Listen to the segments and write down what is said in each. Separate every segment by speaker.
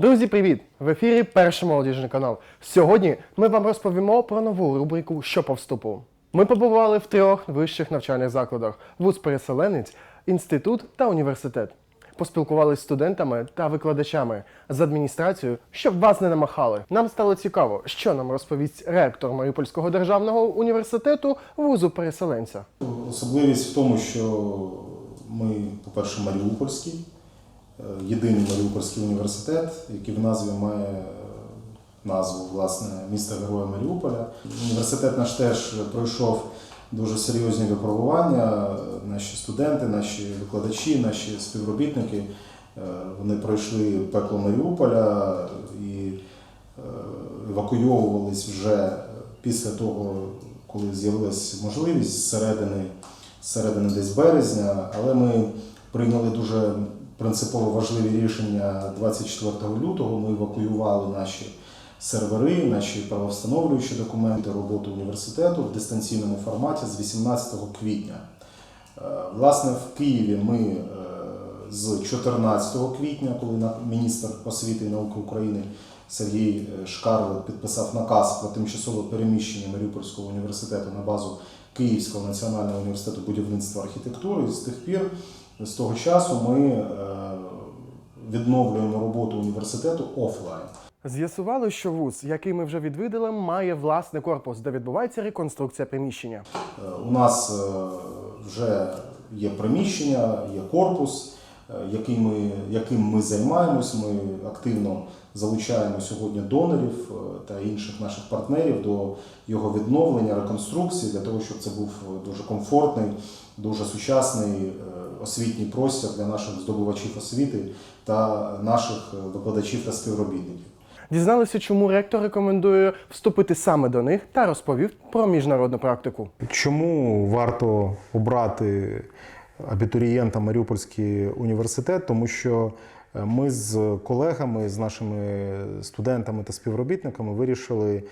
Speaker 1: Друзі, привіт! В ефірі перший молодіжний канал. Сьогодні ми вам розповімо про нову рубрику Що по вступу. Ми побували в трьох вищих навчальних закладах: вуз переселенець, інститут та університет. Поспілкувалися з студентами та викладачами з адміністрацією, щоб вас не намахали. Нам стало цікаво, що нам розповість ректор Маріупольського державного університету вузу переселенця.
Speaker 2: Особливість в тому, що ми, по-перше, Маріупольський, єдиний Маріупольський університет, який в назві має е, назву власне міста Героя Маріуполя. Університет наш теж пройшов дуже серйозні випробування. Наші студенти, наші викладачі, наші співробітники е, вони пройшли пекло Маріуполя і е, евакуйовувались вже після того, коли з'явилася можливість з середини, середини десь березня, але ми прийняли дуже принципово важливі рішення 24 лютого. Ми евакуювали наші сервери, наші правовстановлюючі документи, роботу університету в дистанційному форматі з 18 квітня. Е, Власне, в Києві ми е, з 14 квітня, коли міністр освіти і науки України Сергій е, Шкарлет підписав наказ про тимчасове переміщення Маріупольського університету на базу Київського національного університету будівництва архітектури. І з тих пір, з того часу, ми е, відновлюємо роботу університету офлайн.
Speaker 1: З'ясували, що вуз, який ми вже відвідали, має власний корпус, де відбувається реконструкція приміщення.
Speaker 2: Е, У нас е, вже є приміщення, є корпус, який ми, яким ми займаємось. Ми активно залучаємо сьогодні донорів та інших наших партнерів до його відновлення, реконструкції, для того, щоб це був дуже комфортний, дуже сучасний освітній простір для наших здобувачів освіти та наших е, викладачів та співробітників.
Speaker 1: Дізналися, чому ректор рекомендує вступити саме до них та розповів про міжнародну практику.
Speaker 3: Чому варто обрати абітурієнта Маріупольський університет? Тому що е, ми з колегами, з нашими студентами та співробітниками вирішили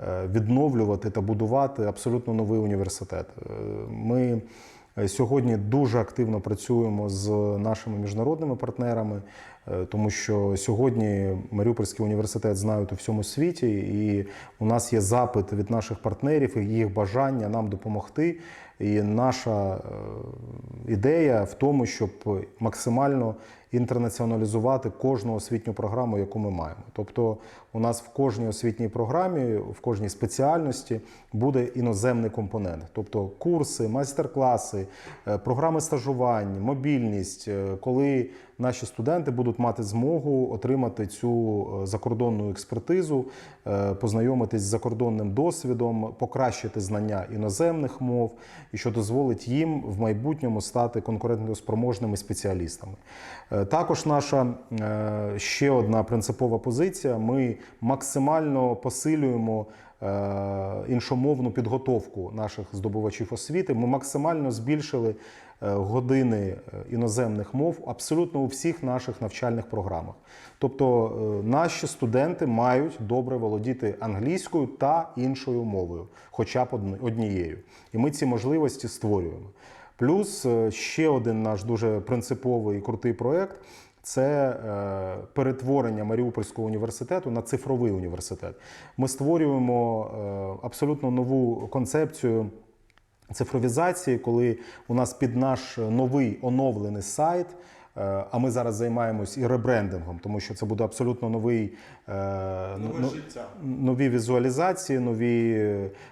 Speaker 3: е, відновлювати та будувати абсолютно новий університет. Ми сьогодні дуже активно працюємо з нашими міжнародними партнерами, е, тому що сьогодні Маріупольський університет знають у всьому світі, і у нас є запит від наших партнерів і їх бажання нам допомогти. І наша е, ідея в тому, щоб максимально інтернаціоналізувати кожну освітню програму, яку ми маємо. Тобто, у нас в кожній освітній програмі, в кожній спеціальності буде іноземний компонент, тобто курси, майстер-класи, е, програми стажувань, мобільність, е, коли наші студенти будуть мати змогу отримати цю е, закордонну експертизу, е, познайомитись з закордонним досвідом, покращити знання іноземних мов, і що дозволить їм в майбутньому стати конкурентоспроможними спеціалістами. Е, Також наша ще одна принципова позиція: ми максимально посилюємо. Е, Іншомовну підготовку наших здобувачів освіти ми максимально збільшили е, години е, іноземних мов абсолютно у всіх наших навчальних програмах. Тобто наші студенти мають добре володіти англійською та іншою мовою, хоча б однією. І ми ці можливості створюємо. Плюс ще один наш дуже принциповий і крутий проєкт це е, перетворення Маріупольського університету на цифровий університет. Ми створюємо е, абсолютно нову концепцію цифровізації, коли у нас під наш новий оновлений сайт. е, А ми зараз займаємось і ребрендингом, тому що це буде абсолютно новий е, ну, нові візуалізації, нові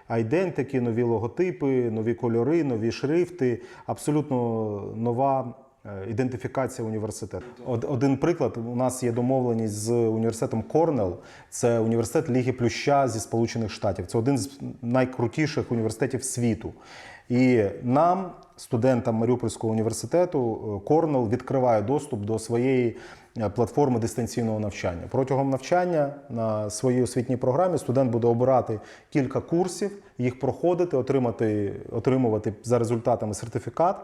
Speaker 3: айдентики, нові логотипи, нові кольори, нові шрифти, абсолютно нова. Е, Ідентифікація університету. Од- Один приклад: у нас є домовленість з університетом Корнел. Це університет Ліги Плюща зі Сполучених Штатів. Це один з найкрутіших університетів світу. І нам, студентам Маріупольського університету, е, Корнел відкриває доступ до своєї е, платформи дистанційного навчання. Протягом навчання на своїй освітній програмі студент буде обирати кілька курсів, їх проходити, отримати, отримувати за результатами сертифікат,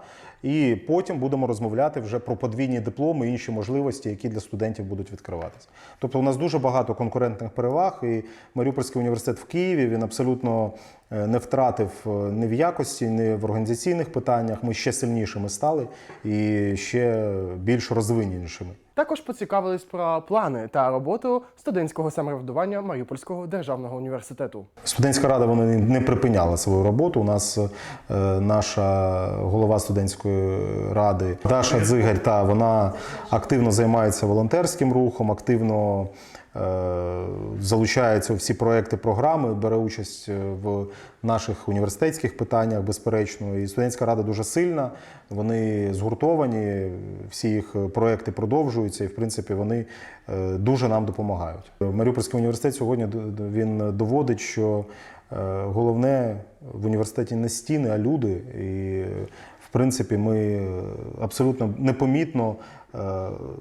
Speaker 3: і потім будемо розмовляти вже про подвійні дипломи і інші можливості, які для студентів будуть відкриватися. Тобто, у нас дуже багато конкурентних переваг, і Маріупольський університет в Києві він абсолютно е, не втратив ні в якості, ні в організаційних питаннях. Ми ще сильнішими стали і ще більш розвиненішими.
Speaker 1: Також поцікавились про плани та роботу студентського самоврядування Маріупольського державного університету.
Speaker 3: Студентська рада вона не- припиняла свою роботу. У нас е, наша голова студентської ради Даша Дзигарь, та вона активно займається волонтерським рухом, активно е, залучається у всі проекти, програми, бере участь в наших університетських питаннях, безперечно. І студентська рада дуже сильна. Вони згуртовані, всі їх проекти продовжуються, і в принципі вони е, дуже нам допомагають. Маріупольський університет сьогодні він доводить, що е, головне в університеті не стіни, а люди. І в принципі ми абсолютно непомітно, е,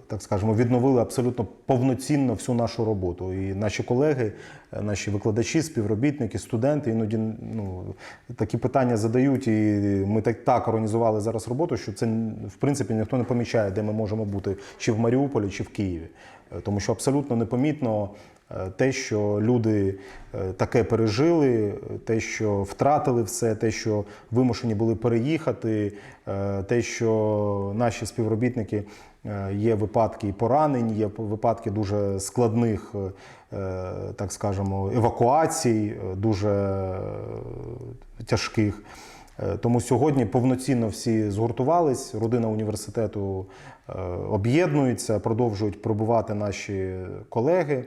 Speaker 3: так скажемо, відновили абсолютно повноцінно всю нашу роботу. І наші колеги, е, наші викладачі, співробітники, студенти іноді ну, такі питання задають, і ми так, так організували зараз роботу, що це в принципі ніхто не помічає, де ми можемо бути чи в Маріуполі, чи в Києві. Е, Тому що абсолютно непомітно е, те, що люди е, таке пережили, те, що втратили все, те, що вимушені були переїхати, те, що наші співробітники є випадки і поранень, є випадки дуже складних, так скажемо, евакуацій, дуже тяжких. Е, Тому сьогодні повноцінно всі згуртувались. Родина університету е, об'єднується, продовжують прибувати наші колеги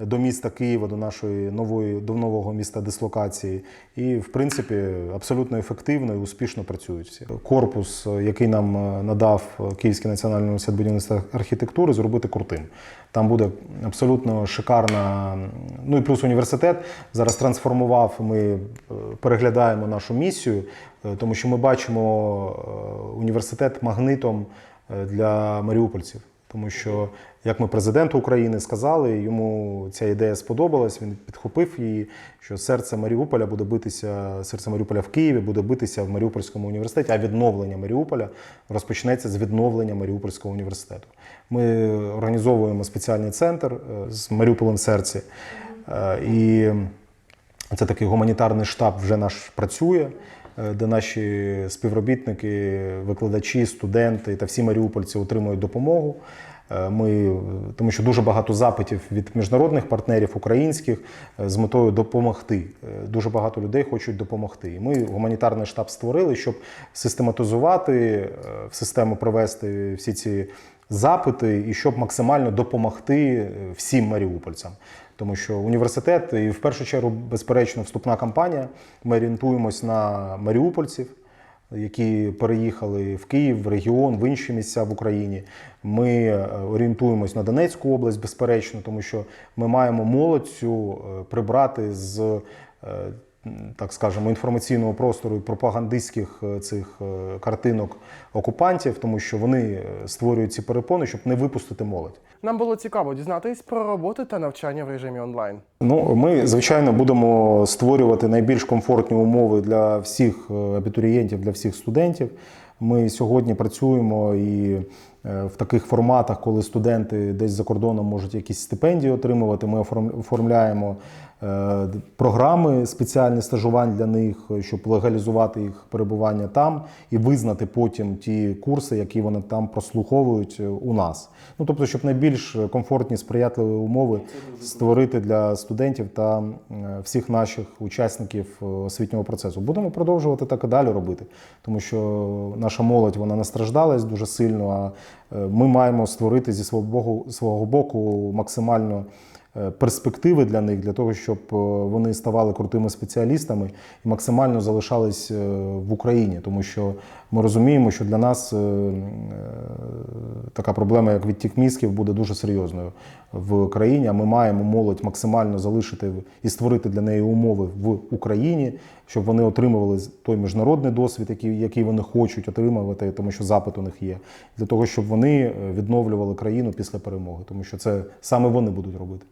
Speaker 3: до міста Києва, до нашої нової до нового міста дислокації. І, в принципі, абсолютно ефективно і успішно працюють всі. Корпус, е, який нам е, надав Київський національний університет будівництва архітектури, зробити крутим. Там буде абсолютно шикарна. Ну і плюс університет зараз трансформував. Ми е, переглядаємо нашу місію, тому що ми бачимо університет магнитом для маріупольців. Тому що, як ми президенту України сказали, йому ця ідея сподобалась. Він підхопив її, що серце Маріуполя буде битися, серце Маріуполя в Києві буде битися в Маріупольському університеті, а відновлення Маріуполя розпочнеться з відновлення Маріупольського університету. Ми організовуємо спеціальний центр е, з Маріуполем серці. Е, І це такий гуманітарний штаб вже наш працює, де наші співробітники, викладачі, студенти та всі маріупольці отримують допомогу. Е, Ми, тому що дуже багато запитів від міжнародних партнерів українських е, з метою допомогти. Е, Дуже багато людей хочуть допомогти. І ми гуманітарний штаб створили, щоб систематизувати е, в систему провести всі ці запити і щоб максимально допомогти е, всім маріупольцям. Тому що університет і в першу чергу, безперечно, вступна кампанія. Ми орієнтуємось на маріупольців, які переїхали в Київ, в регіон, в інші місця в Україні. Ми е, орієнтуємось на Донецьку область, безперечно, тому що ми маємо молодцю е, прибрати з. Так скажемо, інформаційного простору і пропагандистських е, цих е, картинок окупантів, тому що вони е, створюють ці перепони, щоб не випустити молодь.
Speaker 1: Нам було цікаво дізнатись про роботу та навчання в режимі онлайн.
Speaker 3: Ну, ми, звичайно, будемо створювати найбільш комфортні умови для всіх абітурієнтів, для всіх студентів. Ми сьогодні працюємо і в таких форматах, коли студенти десь за кордоном можуть якісь стипендії отримувати. Ми оформ- оформляємо програми спеціальні стажувань для них, щоб легалізувати їх перебування там і визнати потім ті курси, які вони там прослуховують е, у нас. Ну тобто, щоб найбільш комфортні, сприятливі умови створити для студентів та е, всіх наших учасників е, освітнього процесу. Будемо продовжувати так і далі робити, тому що наша молодь вона настраждалась дуже сильно. А е, ми маємо створити зі свого боку, свого боку максимально е, перспективи для них, для того, щоб е, вони ставали крутими спеціалістами і максимально залишались е, в Україні, тому що ми розуміємо, що для нас е, е, така проблема, як відтік мізків, буде дуже серйозною в країні. А ми маємо молодь максимально залишити і створити для неї умови в Україні, щоб вони отримували той міжнародний досвід, який, який вони хочуть отримувати, тому що запит у них є, для того, щоб вони е, відновлювали країну після перемоги, тому що це саме вони будуть робити.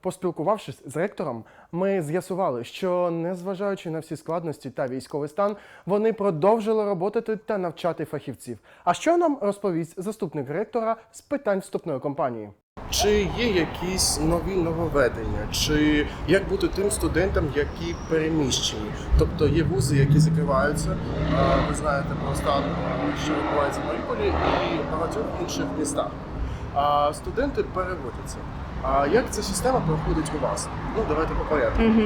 Speaker 1: Поспілкувавшись з ректором, ми з'ясували, що незважаючи на всі складності та військовий стан, вони продовжили роботати та навчати фахівців. А що нам розповість заступник ректора з питань вступної кампанії? Чи є якісь нові нововведення, чи як бути тим студентам, які переміщені? Тобто є вузи, які закриваються. Ви знаєте про стан, що відбувається в Маріуполі і багатьох інших містах. а студенти переводяться. А як ця система проходить у вас? Ну, давайте по порядку.
Speaker 4: Угу.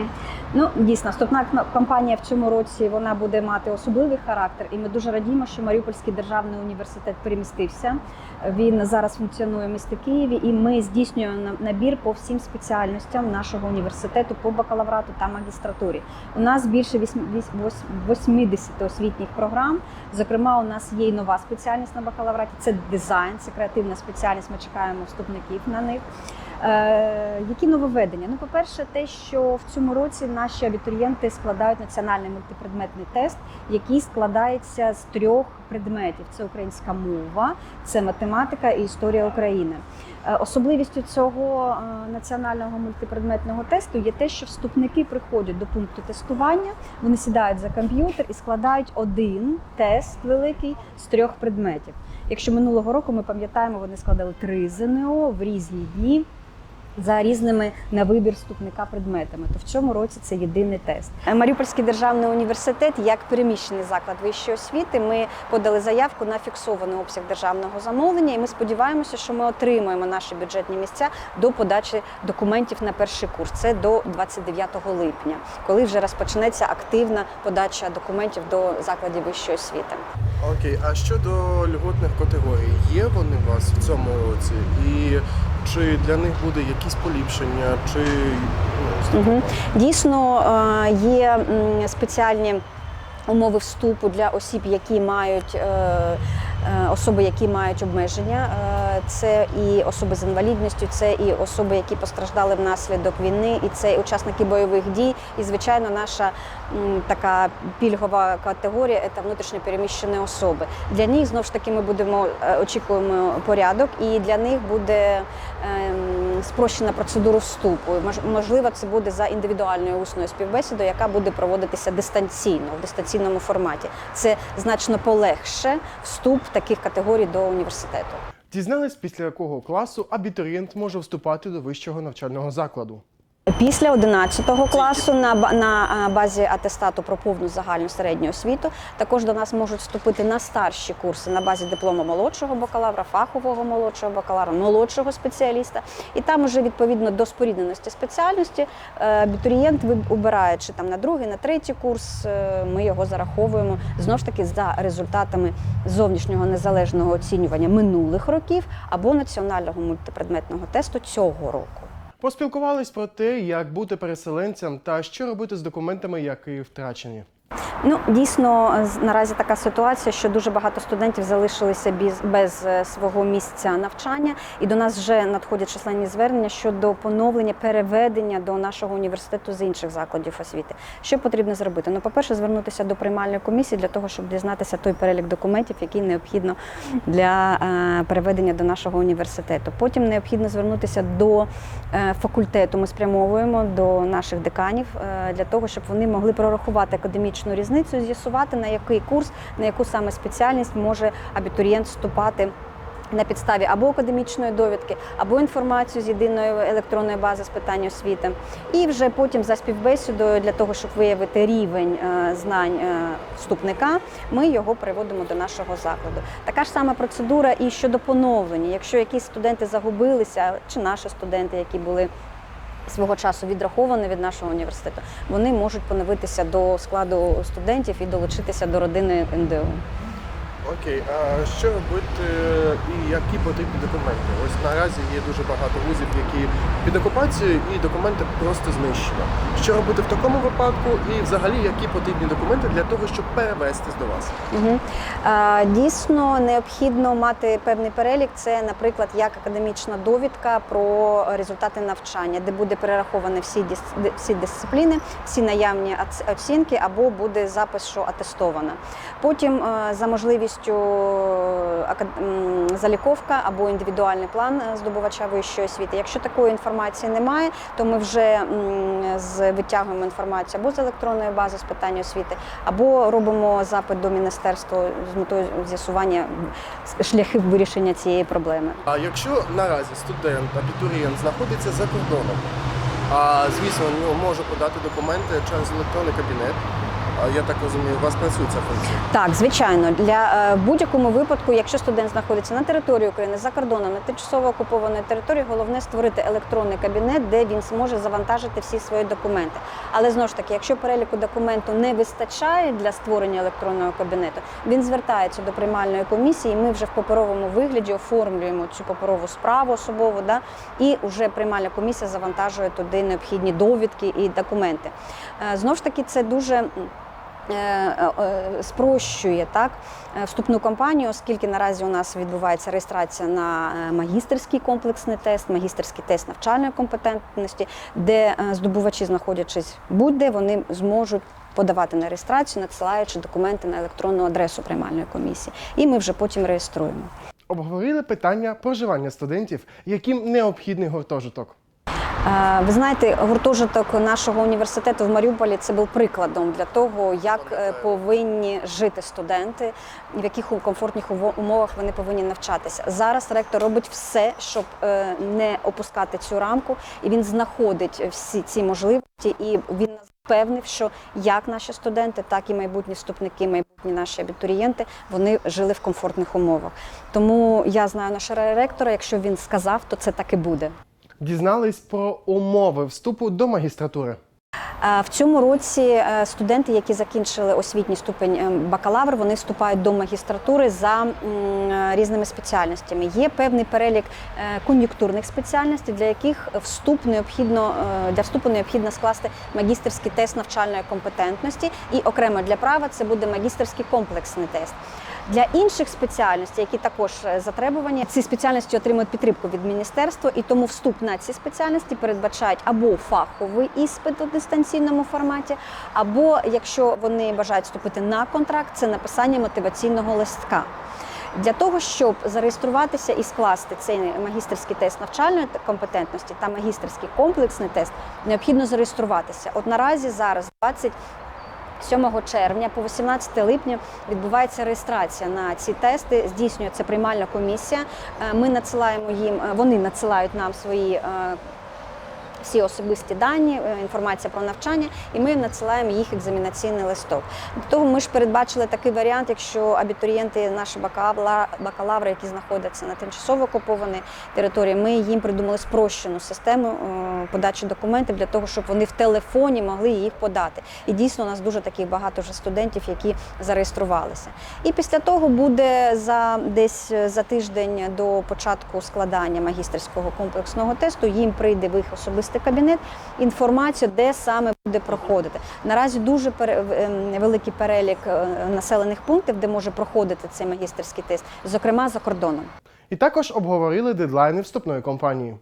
Speaker 4: Ну дійсно, вступна кампанія в цьому році вона буде мати особливий характер, і ми дуже радіємо, що Маріупольський державний університет перемістився. Він зараз функціонує в місті Києві, і ми здійснюємо на- набір по всім спеціальностям нашого університету по бакалаврату та магістратурі. У нас більше вісьм- вісь- 80 освітніх програм. Зокрема, у нас є й нова спеціальність на бакалавраті. Це дизайн, це креативна спеціальність. Ми чекаємо вступників на них. Е, які нововведення? Ну, по-перше, те, що в цьому році наші абітурієнти складають національний мультипредметний тест, який складається з трьох предметів: це українська мова, це математика і історія України. Е, Особливістю цього е, національного мультипредметного тесту є те, що вступники приходять до пункту тестування, вони сідають за комп'ютер і складають один тест великий з трьох предметів. Якщо минулого року ми пам'ятаємо, вони складали три ЗНО в різні дні. За різними на вибір вступника предметами, то в цьому році це єдиний тест. Маріупольський державний університет, як переміщений заклад вищої освіти, ми подали заявку на фіксований обсяг державного замовлення, і ми сподіваємося, що ми отримаємо наші бюджетні місця до подачі документів на перший курс. Це до 29 липня, коли вже розпочнеться активна подача документів до закладів вищої освіти.
Speaker 1: Окей, а щодо льготних категорій, є вони у вас в цьому році? І чи для них буде якісь поліпшення, чи
Speaker 4: Угу. Дійсно, е, є спеціальні умови вступу для осіб, які мають. Е, Особи, які мають обмеження, Е, це і особи з інвалідністю, це і особи, які постраждали внаслідок війни, і це і учасники бойових дій. І звичайно, наша така пільгова категорія це внутрішньо переміщені особи. Для них знову ж таки ми будемо е, очікуємо порядок, і для них буде ем, спрощена процедура вступу. Мож- Можливо, це буде за індивідуальною усною співбесідою, яка буде проводитися дистанційно в дистанційному форматі. Це значно полегше вступ таких категорій до університету.
Speaker 1: дізнались, після якого класу абітурієнт може вступати до вищого навчального закладу?
Speaker 4: Після 11 класу на, на базі атестату про повну загальну середню освіту також до нас можуть вступити на старші курси на базі диплому молодшого бакалавра, фахового молодшого бакалавра, молодшого спеціаліста. І там уже відповідно до спорідненості спеціальності е, абітурієнт обирає чи там на другий, на третій курс. е, Ми його зараховуємо знову ж таки за результатами зовнішнього незалежного оцінювання минулих років або національного мультипредметного тесту цього року.
Speaker 1: Поспілкувались про те, як бути переселенцем та що робити з документами, які втрачені.
Speaker 4: Ну дійсно наразі така ситуація, що дуже багато студентів залишилися без, без е, свого місця навчання, і до нас вже надходять численні звернення щодо поновлення переведення до нашого університету з інших закладів освіти. Що потрібно зробити? Ну, по-перше, звернутися до приймальної комісії для того, щоб дізнатися той перелік документів, який необхідно для е, переведення до нашого університету. Потім необхідно звернутися до е, факультету. Ми спрямовуємо до наших деканів для того, щоб вони могли прорахувати академічну різницю, з'ясувати на який курс, на яку саме спеціальність може абітурієнт вступати. На підставі або академічної довідки, або інформацію з єдиної електронної бази з питань освіти, і вже потім за співбесідою для того, щоб виявити рівень е, знань е, вступника, ми його переводимо до нашого закладу. Така ж сама процедура і щодо поновлення. Якщо якісь студенти загубилися, чи наші студенти, які були свого часу відраховане від нашого університету, вони можуть поновитися до складу студентів і долучитися до родини НДО.
Speaker 1: Окей, а що робити і які потрібні документи? Ось наразі є дуже багато вузів, які під окупацією і документи просто знищено. Що робити в такому випадку, і взагалі які потрібні документи для того, щоб перевестись до вас?
Speaker 4: Угу. Дійсно необхідно мати певний перелік. Це, наприклад, як академічна довідка про результати навчання, де буде перераховані всі дис- всі дисципліни, всі наявні оцінки, або буде запис, що атестовано. Потім е, за можливістю ака- м, заліковка або індивідуальний план е, здобувача вищої освіти. Якщо такої інформації немає, то ми вже витягуємо інформацію або з електронної бази з питань освіти, або робимо запит до міністерства з метою з'ясування шляхів вирішення цієї проблеми.
Speaker 1: А якщо наразі студент, абітурієнт знаходиться за кордоном, а звісно, може подати документи через електронний кабінет. Я так розумію, у вас працює ця функція.
Speaker 4: Так, звичайно, для е, будь-якому випадку, якщо студент знаходиться на території України за кордоном, на тимчасово окупованій території, головне створити електронний кабінет, де він зможе завантажити всі свої документи. Але знову ж таки, якщо переліку документу не вистачає для створення електронного кабінету, він звертається до приймальної комісії. Ми вже в паперовому вигляді оформлюємо цю паперову справу особову, да, і вже приймальна комісія завантажує туди необхідні довідки і документи. Е, Знову ж таки, це дуже спрощує так е, вступну кампанію, оскільки наразі у нас відбувається реєстрація на е, магістерський комплексний тест, магістерський тест навчальної компетентності, де е, здобувачі, знаходячись будь-де, вони зможуть. Подавати на реєстрацію, надсилаючи документи на електронну адресу приймальної комісії, і ми вже потім реєструємо.
Speaker 1: Обговорили питання проживання студентів, яким необхідний гуртожиток.
Speaker 4: Е, Ви знаєте, гуртожиток нашого університету в Маріуполі це був прикладом для того, як е, повинні жити студенти, в яких у комфортних умовах вони повинні навчатися. Зараз ректор робить все, щоб е, не опускати цю рамку, і він знаходить всі ці можливості, і він нас впевнив, що як наші студенти, так і майбутні вступники, майбутні наші абітурієнти, вони жили в комфортних умовах. Тому я знаю нашого ректора, якщо він сказав, то це так і буде.
Speaker 1: Дізнались про умови вступу до магістратури.
Speaker 4: В цьому році е, студенти, які закінчили освітній ступень е, бакалавр, вони вступають до магістратури за е, різними спеціальностями. Є певний перелік е, кон'юнктурних спеціальностей, для яких вступ необхідно для вступу необхідно скласти магістерський тест навчальної компетентності, і окремо для права це буде магістерський комплексний тест. Для інших спеціальностей, які також затребувані, ці спеціальності отримують підтримку від міністерства, і тому вступ на ці спеціальності передбачають або фаховий іспит у дистанційному форматі, або якщо вони бажають вступити на контракт, це написання мотиваційного листка. Для того, щоб зареєструватися і скласти цей магістерський тест навчальної компетентності та магістерський комплексний тест, необхідно зареєструватися. От наразі зараз 20 7 червня по 18 липня відбувається реєстрація на ці тести. Здійснюється приймальна комісія. Е, Ми надсилаємо їм, е, вони надсилають нам свої. Е, Всі особисті дані, е, інформація про навчання, і ми надсилаємо їх екзамінаційний листок. До того ми ж передбачили такий варіант, якщо абітурієнти, наші бакалаври, які знаходяться на тимчасово окупованій території, ми їм придумали спрощену систему е, подачі документів для того, щоб вони в телефоні могли їх подати. І дійсно у нас дуже таких багато вже студентів, які зареєструвалися. І після того буде за десь за тиждень до початку складання магістерського комплексного тесту. Їм прийде в їх особистий кабінет інформацію, де саме буде проходити. Наразі дуже ем, великий перелік е, населених пунктів, де може проходити цей магістерський тест, зокрема за кордоном.
Speaker 1: І також обговорили дедлайни вступної кампанії.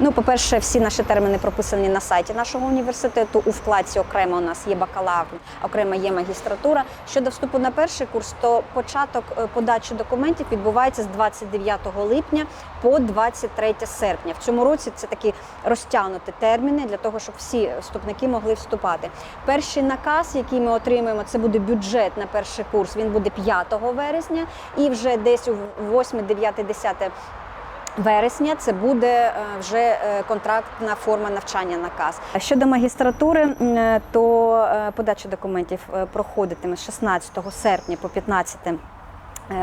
Speaker 4: Ну, по-перше, всі наші терміни прописані на сайті нашого університету. У вкладці окремо у нас є бакалавр, окремо є магістратура. Щодо вступу на перший курс, то початок е, подачі документів відбувається з 29 липня по 23 серпня. В цьому році це такі розтягнуті терміни для того, щоб всі вступники могли вступати. Перший наказ, який ми отримаємо, це буде бюджет на перший курс. Він буде 5 вересня, і вже десь у 8, 9, 10 вересня це буде е, вже е, контрактна форма навчання наказ. Щодо магістратури, е, то подача документів проходитиме з 16 серпня по 15 е,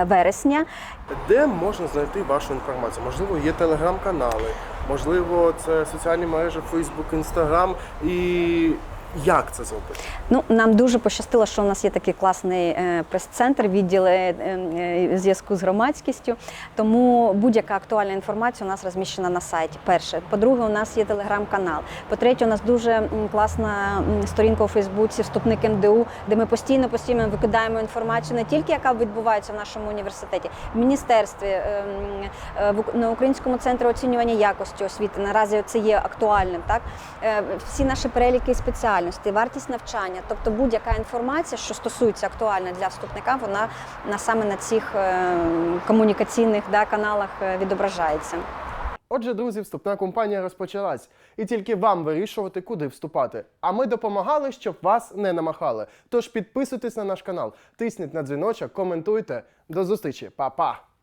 Speaker 4: вересня.
Speaker 1: Де можна знайти вашу інформацію? Можливо, є телеграм-канали, можливо, це соціальні мережі, Фейсбук, Інстаграм. І як це зробити?
Speaker 4: Ну, нам дуже пощастило, що у нас є такий класний е, прес-центр, відділи е, е, зв'язку з громадськістю. Тому будь-яка актуальна інформація у нас розміщена на сайті. Перше. По-друге, у нас є телеграм-канал. По-третє, у нас дуже класна сторінка у Фейсбуці, вступник МДУ, де ми постійно постійно викидаємо інформацію не тільки яка відбувається в нашому університеті, в міністерстві, е, е, в на українському центрі оцінювання якості освіти. Наразі це є актуальним. Так всі наші переліки і спеціальності, вартість навчання, тобто будь-яка інформація, що стосується актуальна для вступника, вона на саме на цих е, комунікаційних да, каналах е, відображається.
Speaker 1: Отже, друзі, вступна кампанія розпочалась, і тільки вам вирішувати, куди вступати. А ми допомагали, щоб вас не намахали. Тож підписуйтесь на наш канал, тисніть на дзвіночок, коментуйте. До зустрічі, Па-па!